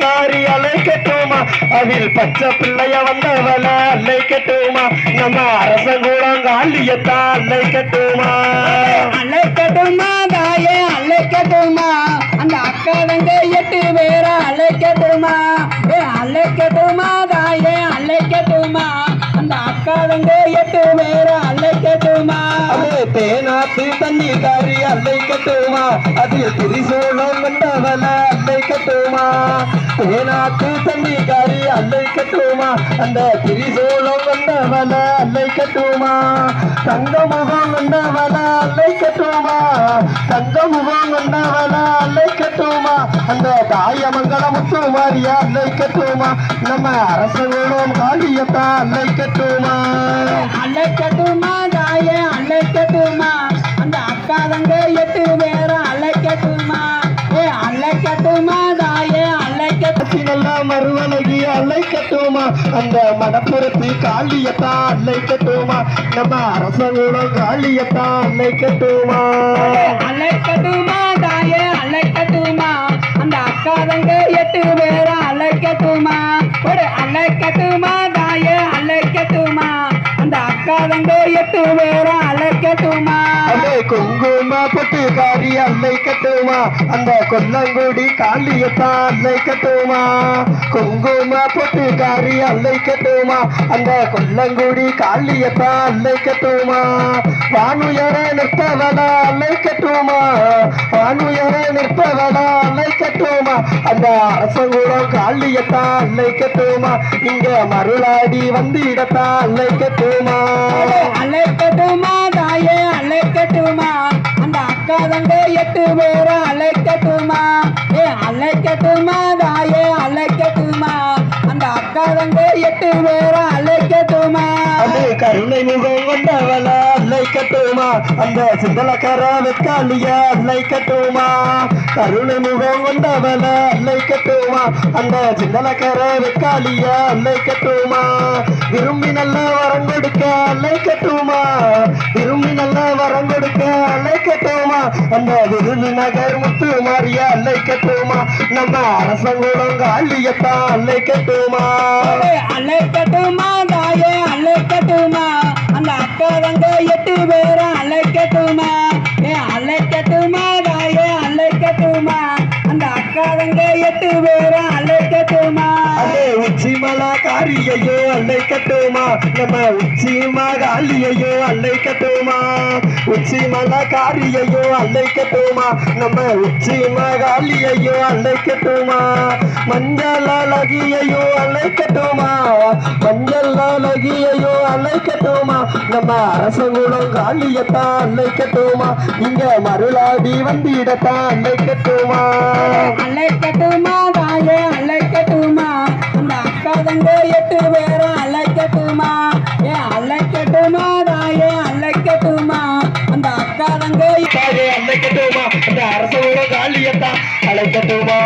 காரி அழைக்கட்டுமா அதில் பச்சை பிள்ளைய வந்தவள அழைக்கட்டுமா நம்ம அரசங்கூடம் காளியத்தான் அழைக்கட்டுமா அழைக்கட்டுமா தாயே அழைக்கட்டுமா அந்த அக்கா தங்க எட்டு பேர அழைக்கட்டுமா அழைக்கட்டுமா தாயே அழைக்கட்டுமா அந்த அக்கா தங்க எட்டு பேர அழைக்கட்டுமா தேனாத்து தண்ணி காரி அழைக்கட்டுமா அதில் திரிசூலம் வந்தவள அழைக்கட்டுமா தேனாத்து தண்ணி காரி அழைக்கட்டுமா அந்த திரிசூலம் வந்தவள அழைக்கட்டுமா தங்க முகம் வந்தவள அழைக்கட்டுமா தங்க முகம் வந்தவள அழைக்கட்டுமா அந்த தாயமங்கல முத்து மாறியா அழைக்கட்டுமா நம்ம அரசகுலம் காளியத்தான் அழைக்கட்டுமா அழைக்கட்டுமா தாயே அழைக்கட்டுமா அந்த அக்கா தங்க எட்டு பேர அழைக்கட்டுமா ஏ அழைக்கட்டுமா தாயே அழைக்கட்டுமா நல்ல மறுவலகி அழைக்கட்டுமா அந்த மனப்புறத்து காளியத்தான் அழைக்கட்டுமா நம்ம அரசகுலம் காளியத்தான் அழைக்கட்டுமா அழைக்கட்டுமா தாயே அழைக்கட்டுமா குங்கும பொட்டு காரி அல்லை கட்டுமா? அந்த கொல்லங்குடி காளியத்தா அல்லை கட்டுமா? குங்கும பொட்டு காரி அல்லை கட்டுமா? அந்த கொல்லங்குடி காளியத்தா அல்லை கட்டுமா? வானுயர நிற்பவளா அல்லை கட்டுமா? வானுயர நிற்பவளா அல்லை கட்டுமா? அந்த அரசங்குடம் அல்லை கட்டுமா? இங்க மருளாடி வந்திடத்தா அல்லை கட்டுமா? அல்லை கட்டுமா தாயே அல்லை கட்டு கட்டுமா? அந்த சிந்தலக்கர வெக்காளிய கட்டுமா? கருணை முகம் கொண்டவள கட்டுமா? அந்த சிந்தலக்கர வெக்காளிய கட்டுமா? விரும்பி நல்ல வரம் கொடுக்க அல்லை கட்டுமா? விரும்பி நல்ல வரம் கொடுக்க அல்லை கட்டுமா? அந்த விருது நகர் முத்து மாறிய? கட்டுமா? நம்ம அரசங்குளம் அல்லை கட்டுமா? அல்லை கட்டுமா தாயே அல்லை கட்டுமா? அக்கா எட்டு பேர அழைக்கட்டுமா? ஏ அழைக்கட்டுமா தாயே அழைக்கட்டுமா? அந்த அக்காரங்க எட்டு பேர மலா அல்லை கட்டுமா? நம்ம உச்சி மகாலியையோ கட்டுமா? உச்சி மலா காரியையோ கட்டுமா? நம்ம உச்சி மகாலியையோ கட்டுமா? மஞ்சள் அழகியையோ கட்டுமா? மஞ்சள் அழகியையோ கட்டுமா? நம்ம அரசங்குளம் அரசகுலம் அல்லை கட்டுமா? இங்க மருளாடி வந்திடத்தான் அல்லை கட்டுமா? தாயே அல்லை அழைக்கட்டுமா அந்த அரசோட காலியத்தான். அழைக்கட்டுமா